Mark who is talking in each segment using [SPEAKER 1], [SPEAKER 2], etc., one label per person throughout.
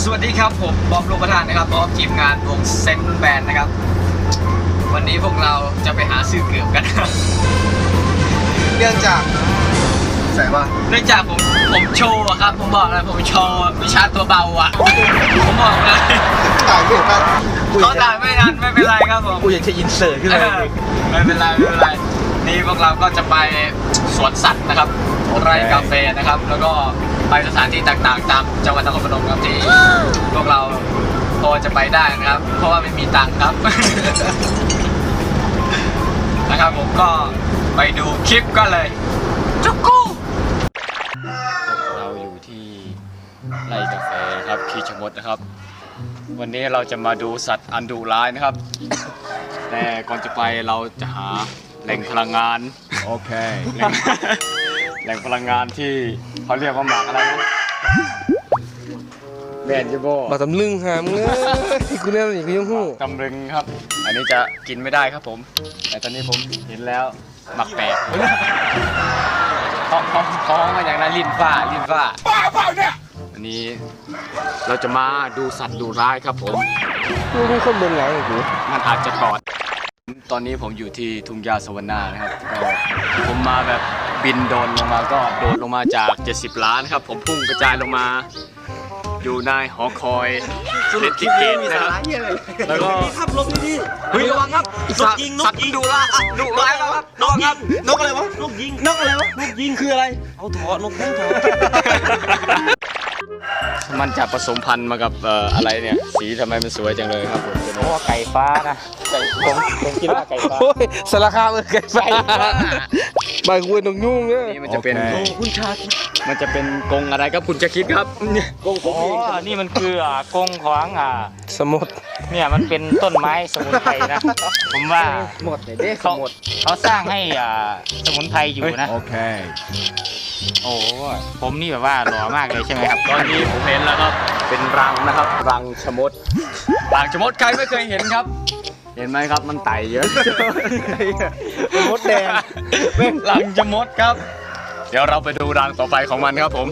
[SPEAKER 1] สวัสดีครับผมบอมลูกประธานนะครับพร้อมทีมงานวงเซนแบนนะครับ วันนี้พวกเราจะไปหาซื้อเกือบกัน
[SPEAKER 2] เนื่องจากใส่ว่า
[SPEAKER 1] เนื่องจากผมผมโชว์อะครับ ผมบอกเลยผมโชว์วิชาตัวเบาอะ ผมบอกเลย
[SPEAKER 2] ถ่ายไม่ทันกูอ
[SPEAKER 1] เขา
[SPEAKER 2] ยาก
[SPEAKER 1] ถ่ายไม่ทันไม่เป็นไรครับผม
[SPEAKER 2] กูอยากจะอินเสิร์ตขึ้น
[SPEAKER 1] เอ
[SPEAKER 2] มา
[SPEAKER 1] อไม่เป็นไรไม่เป็นไรนี่พวกเราก็จะไปสวนสัตว์นะครับ ไร่กาแฟนะครับ แล้วก็ ไปสถานที่ต่างๆ ตามจังหวัดนครพนมครับที่พวกเราพอจะไปได้นะครับ เพราะว่าไม่มีตังค์ครับ นะครับผมก็ไปดูคลิปกันเลยจุกกูเราอยู่ที่ไร่กาแฟนะครับคีชะมดนะครับ วันนี้เราจะมาดูสัตว์อันดุร้ายนะครับ แต่ก่อนจะไปเราจะหาแหล่งพลังงาน
[SPEAKER 2] โอเค
[SPEAKER 1] แหล่งแหล่งพลังงานที่เขาเรียกว่าหมากอะไรนะแบนยูโบ
[SPEAKER 2] มาตำลึงหามเงยกูเนี่ยอย่างกูยังหู้
[SPEAKER 1] ตำลึงครับ อันนี้จะกินไม่ได้ครับผม แต่ตอนนี้ผมเห็นแล้วหมักแปลกท้องท้องท้องมาอย่างนั้นลิ้นฟ้าลิ้นฟ้าอันนี้เราจะมาดูสัตว์ดุร้ายครับผม
[SPEAKER 2] กูรู้คนเบิ่งหลังของกู
[SPEAKER 1] มันอาจจะตอด ตอนนี้ผมอยู่ที่ทุ่งหญ้าสวรรณานะครับก็ผมมาแบบ บินโดรนลงมาก็โดดลงมาจาก 70 ล้านครับ ผมพุ่งกระจายลงมา อยู่ในหอคอยเลติเกตนะครับ แล้วก็
[SPEAKER 3] ขับลงนี่ดิ
[SPEAKER 1] เฮ้ยระวังครับ
[SPEAKER 3] นกยิงนกยิง
[SPEAKER 1] ดูละดูร้ายแล้วครับ
[SPEAKER 3] นกยิงนกอะไรวะนกยิงนกอะไรวะนกยิงคืออะไร เอาถอดนกยิงถอด
[SPEAKER 1] มันจะผสมพันธุ์มากับเอ่ออะไรเนี่ย สีทำไมมันสวยจังเลยครับผม
[SPEAKER 4] เพราะว่าไก่ฟ้านะไก่ผมผมคิดว่าไก่ฟ้า
[SPEAKER 2] โอ้ยสารคามเออไก่ฟ้า ใบกูเป็นนกยุ่งเนี่ย
[SPEAKER 1] นี่มันจะเป็น
[SPEAKER 3] โอ้คุณชาติ
[SPEAKER 1] มันจะเป็นกรงอะไรครับคุณจะคิดครับ
[SPEAKER 3] กงผม
[SPEAKER 4] อ๋อ
[SPEAKER 3] เอง
[SPEAKER 4] นี่มันคืออ่ากรงของอ่า
[SPEAKER 2] สมุด
[SPEAKER 4] เนี่ยมันเป็นต้นไม้สมุนไพรนะ ผมว่า
[SPEAKER 2] หมดเลยเด้
[SPEAKER 4] เขาเขาสร้างให้อ่าสมุนไพรอยู่นะ
[SPEAKER 2] โอเค
[SPEAKER 4] โอ้ผมนี่แบบว่าหล่อมากเลยใช่ไหมครับ
[SPEAKER 1] ตอนนี้ผมเห็นแล้วครับเป็นรังนะครับ รังชะมดรังชะมดใครไม่เคยเห็นครับ เห็นไหมครับมันไต่เยอะ
[SPEAKER 2] มดแดง
[SPEAKER 1] เป็นรังชะมดครับ เดี๋ยวเราไปดูรังต่อไปของมันครับผม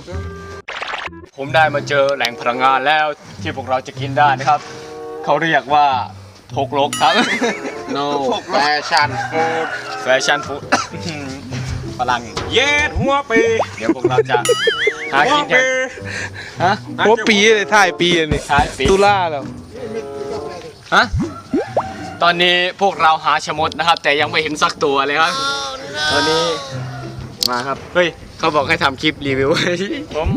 [SPEAKER 1] ผมได้มาเจอแหล่งพลังงานแล้วที่พวกเราจะกินได้นะครับ เขาเรียกว่าทกลกครับ
[SPEAKER 2] no fashion food
[SPEAKER 1] แฟชั่นฟู้ดพลัง
[SPEAKER 3] เย็ดหัวปี
[SPEAKER 1] เดี๋ยวพวกเราจะหา
[SPEAKER 3] หัว
[SPEAKER 1] กินกั
[SPEAKER 3] ปี
[SPEAKER 1] นฮะ
[SPEAKER 2] หัวปีเลยถ่ายปีอันนี้
[SPEAKER 1] ท้ายปี
[SPEAKER 2] ตุลาแล้ว
[SPEAKER 1] ฮะ ตอนนี้พวกเราหาชะมดนะครับ แต่ยังไม่เห็นสักตัวเลยครับ ตอนนี้มาครับ เฮ้ยเขาบอกให้ทำคลิปรีวิว
[SPEAKER 4] ผม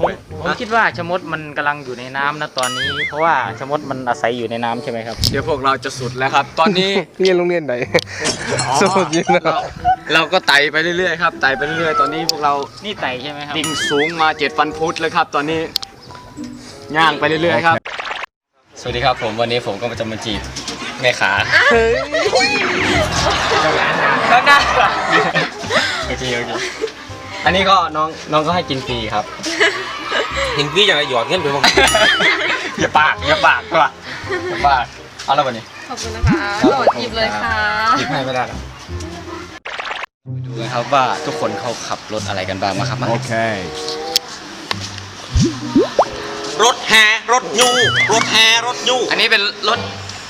[SPEAKER 4] ผมผมคิดว่าชะมดมันกำลังอยู่ในน้ำนะตอนนี้ เพราะว่าชะมดมันอาศัยอยู่ในน้ำใช่ไหมครับ
[SPEAKER 1] เดี๋ยวพวกเราจะสุดแล้วครับ ตอนนี้
[SPEAKER 2] เรียนโรงเรียนไหน
[SPEAKER 1] อ๋อ
[SPEAKER 2] สมุดยินนะ
[SPEAKER 1] เราเราก็ไต่ไปเรื่อยๆครับไต่ไปเรื่อยๆ ตอนนี้พวกเรา
[SPEAKER 4] นี่ไต่ใช่ไหมครับ
[SPEAKER 1] ดิ่งสูงมาเจ็ดฟันฟุตเลยครับ ตอนนี้ย่างไปเรื่อยๆครับ สวัสดีครับผมวันนี้ผมก็จะมาจีบ แม่ขา
[SPEAKER 2] เฮ้ย
[SPEAKER 1] แล้วหน้าโอเคโอเคอันนี้ก็น้องน้องก็ให้กินฟรีครับ
[SPEAKER 3] เห็นพี่อย่างไรหยอดเงินไปบ้าง
[SPEAKER 1] อย่าปากอย่าปากก็อย่าปากเอาแล้ววันนี้
[SPEAKER 5] ขอบคุณนะคะโหลดหยิบเลยค่ะ
[SPEAKER 1] หยิบให้ไม่ได้หรอดูกันครับว่าทุกคนเขาขับรถอะไรกันบ้างมาครับโอเค
[SPEAKER 3] รถแห่รถยูรถแห่รถยู
[SPEAKER 1] อันนี้เป็นรถ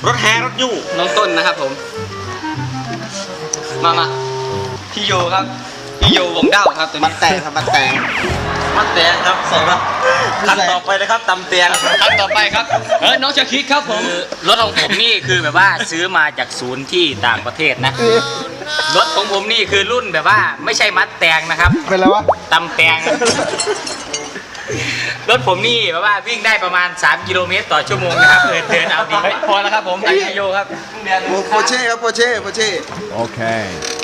[SPEAKER 3] รถแห่รถยู
[SPEAKER 1] น้องต้นนะครับผม มามาพี่โยครับ พี่โยวงด้าวครับตัว
[SPEAKER 2] มัน
[SPEAKER 1] นี้
[SPEAKER 2] แตกครับมันแตก
[SPEAKER 3] มัดแตงครับสองครับคันต่อไปนะครับตำเตียง
[SPEAKER 1] ขั้นต่อไปครับ เออน้องจะคิดครับผม
[SPEAKER 4] รถของผมนี่คือแบบว่าซื้อมาจากศูนย์ที่ต่างประเทศนะ รถของผมนี่คือรุ่นแบบว่า ไม่ใช่มัดแตงนะครับ
[SPEAKER 2] เป็นไรวะ
[SPEAKER 4] ตำแตง รถผมนี่แบบว่าวิ่งได้ประมาณ 3 กิโลเมตรต่อชั่วโมงนะครับเดินเดินเอาดี
[SPEAKER 1] เฮ้ยพอแล้วครับผมไอพี่โยครับ
[SPEAKER 2] โปรเช่ครับโปรเช่โปรเช่
[SPEAKER 6] โ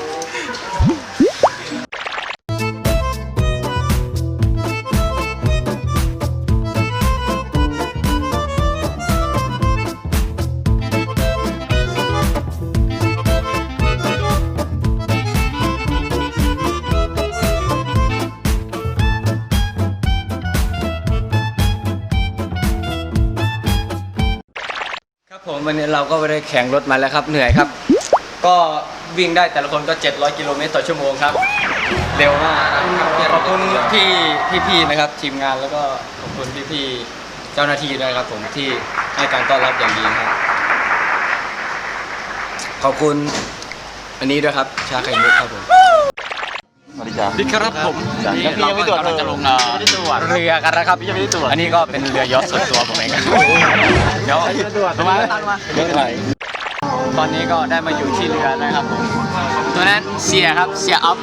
[SPEAKER 6] วั
[SPEAKER 1] นนี้เราก็ไปได้แข่งรถมาแล้วครับ เหนื่อยครับ ก็วิ่งได้แต่ละคนก็ 700 กิโลเมตรต่อชั่วโมงครับ เร็วมากนะครับขอบคุณพี่พี่ๆนะครับ ทีมงานแล้วก็ขอบคุณพี่พี่เจ้าหน้าที่ด้วยครับ ผมที่ให้การต้อนรับอย่างดีครับ ขอบคุณอันนี้ด้วยครับ ชาไข่มุกครับผม
[SPEAKER 3] วัสดีจ้า
[SPEAKER 1] ดิครับผม
[SPEAKER 3] นี่เราก็กำลังจะลงเอ่อ
[SPEAKER 1] เรือกันนะครับยังไม่ได้ตรวจอันนี้ก็เป็นเรือยอชต์ส่วนตัวผมเองครับเดี๋ยวมาตั้งมา
[SPEAKER 3] ไม่เป็นไร
[SPEAKER 1] ตอนนี้ก็ได้มาอยู่ที่เรือนะครับผมตัวนั้นเสียครับเสียอัพ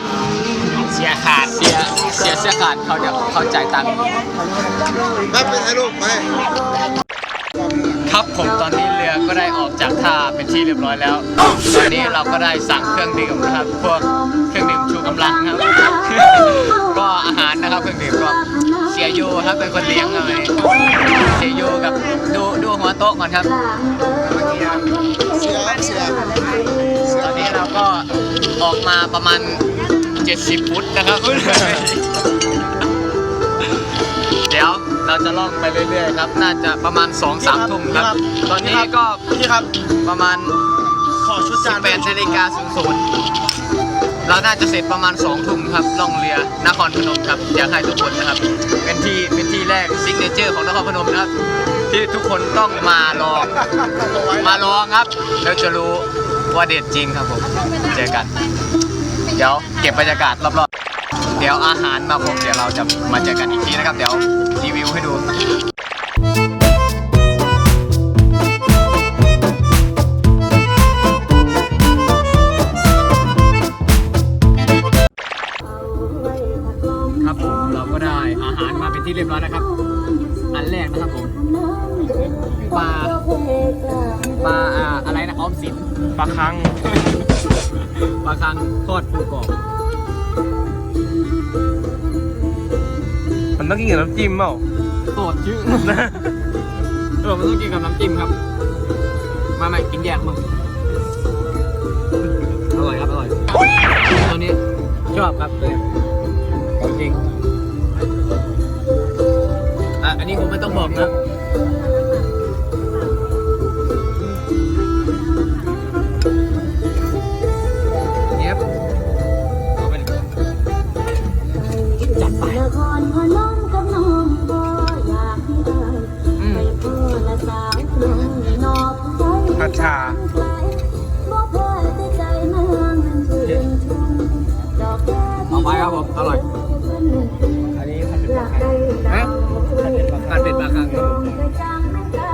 [SPEAKER 1] เสียขาดเสียเสียเสื้อขาดเขาเดี๋ยวเขาจ่ายตังค์
[SPEAKER 2] ไปไปถ่ายรูปไป
[SPEAKER 1] ครับผมตอนนี้เรือ ก็ได้ออกจากท่าเป็นที่เรียบร้อยแล้วตอนนี้เราก็ได้สั่งเครื่องดื่มนะครับ พวกเครื่องดื่มชูกำลังครับ ก็อาหารนะครับเครื่องดื่มก็เสียยูครับเป็นคนเลี้ยงอะไรเสียยูกับดูดูหัวโต๊ะก่อนครับ
[SPEAKER 2] เสียเสีย
[SPEAKER 1] ตอนนี้เราก็ออกมาประมาณ 70ฟุตนะครับ เดี๋ยว เราจะล่องไปเรื่อยๆครับ น่าจะประมาณ2-3ทุ่มครับ ตอนนี้ก็
[SPEAKER 2] พี่ครับ
[SPEAKER 1] ประมาณ
[SPEAKER 2] ขอชุดจาน
[SPEAKER 1] 18นาฬิกาศูนย์เราน่าจะเสร็จประมาณ2ทุ่มครับล่องเรือนครพนมครับอยากให้ทุกคนนะครับ เป็นที่เป็นที่แรกซิกเนเจอร์ของนครพนมนะครับ ที่ทุกคนต้องมาลองมาลองครับ แล้วจะรู้ว่าเด็ดจริงครับผมเจอกัน เดี๋ยวเก็บบรรยากาศรอบๆเดี๋ยวอาหารมาครบเดี๋ยวเราจะมาเจอกันอีกทีนะครับ เดี๋ยว สิน
[SPEAKER 3] ปลาคัง
[SPEAKER 1] ปลาคังทอดปูกรอบ
[SPEAKER 3] มันต้องกินกับน้ำจิ้มเปล่า
[SPEAKER 1] โสดชื่อเออมันต้องกินกับน้ำจิ้มครับ มาใหม่กินแยกมั้งอร่อยครับอร่อยตัวนี้ชอบครับเลยของจริงอะอันนี้ผมไม่ต้องบอกนะ
[SPEAKER 6] ครพนมกับน้องบ่อยากให้ได้
[SPEAKER 1] อืม
[SPEAKER 6] ไปพ่อละสาวน้องนอกใจ
[SPEAKER 3] ผัดชา
[SPEAKER 6] บ่พอแต่ใจเมืองชื่นชมดอกแก้
[SPEAKER 1] เอาไปครับผมอร่อย
[SPEAKER 3] อันนี้ผัดเป็น
[SPEAKER 6] อยากได้ดาว
[SPEAKER 1] ทานเป็ดปลาคังครับผม
[SPEAKER 6] ไปจังไม่กล้า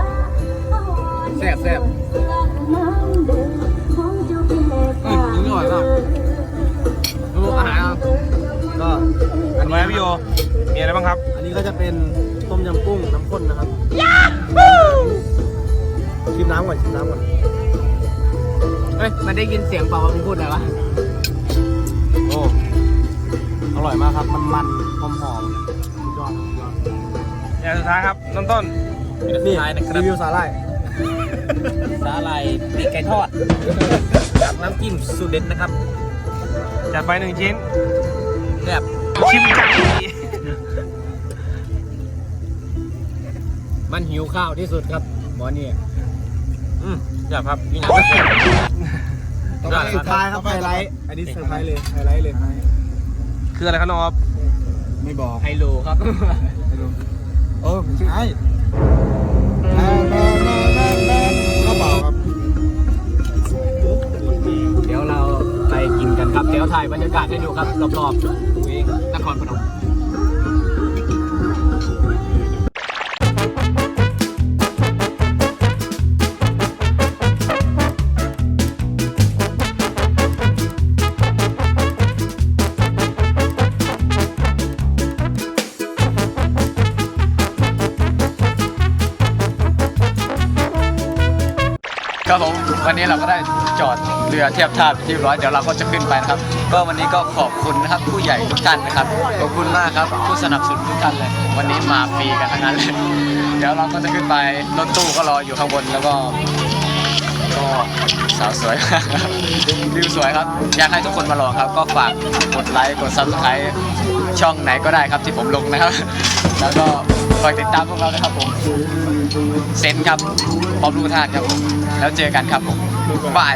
[SPEAKER 6] เอาหอน
[SPEAKER 1] แซ่บแซ่บ
[SPEAKER 6] น้ อั
[SPEAKER 3] นนี้พี่โยมีอะไรบ้างครับ
[SPEAKER 2] อันนี้ก็จะเป็นต้มยำกุ้งน้ำข้นนะครับชิมน้ำก่อนชิมน้ำก่อน
[SPEAKER 1] เฮ้ย มันได้ยินเสียงเปล่าว่ามึงพูดอะไรวะ
[SPEAKER 2] โอ้ อร่อยมากครับ มันมันหอมหอมๆสุดยอดสุดยอด
[SPEAKER 3] อย่างสุดท้ายครับน้ำต้น
[SPEAKER 2] นี่รีวิวสาหร่าย
[SPEAKER 3] สาหร่ายปีกไก่ทอดกับน้ำจิ้มสูตรเด็ดนะครับ จัดไปหนึ่งชิ้น
[SPEAKER 1] แบบ
[SPEAKER 3] ชิมกัน
[SPEAKER 1] มันหิวข้าวที่สุดครับหมอนี่
[SPEAKER 3] อืมอยากครับนี่อยากครับ
[SPEAKER 2] ต่อไปสุดท้ายครับไฮไลท์อันนี้เซอร์ไพรส์เลยไฮไลท์เลย
[SPEAKER 3] คืออะไรครับน้องออฟ
[SPEAKER 2] ไม่บอก
[SPEAKER 1] ไฮโลครับ
[SPEAKER 2] โอ้ใช่แม่แม่แม่แม่แม่ข้าวเปล่าครับ
[SPEAKER 1] เดี๋ยวเราไปกินกันครับ เดี๋ยวถ่ายบรรยากาศให้ดูครับรอบๆ นครพนม ครับผมวันนี้เราก็ได้จอดเรือเทียบท่าเป็นที่เรียบร้อยเดี๋ยวเราก็จะขึ้นไปนะครับ ก็วันนี้ก็ขอบคุณนะครับผู้ใหญ่ทุกท่านนะครับขอบคุณมากครับผู้สนับสนุนทุกท่านเลย วันนี้มาฟรีกันทั้งนั้นเลยเดี๋ยวเราก็จะขึ้นไปรถตู้ก็รออยู่ข้างบนแล้วก็ก็สาวสวยครับวิวสวยครับ อยากให้ทุกคนมาลองครับ ก็ฝากกดไลค์กดซับสไครต์ช่องไหนก็ได้ครับที่ผมลงนะครับ แล้วก็คอยติดตามพวกเรานะครับผมเซนครับพร้อมลูกท่านครับผม แล้วเจอกันครับผมบาย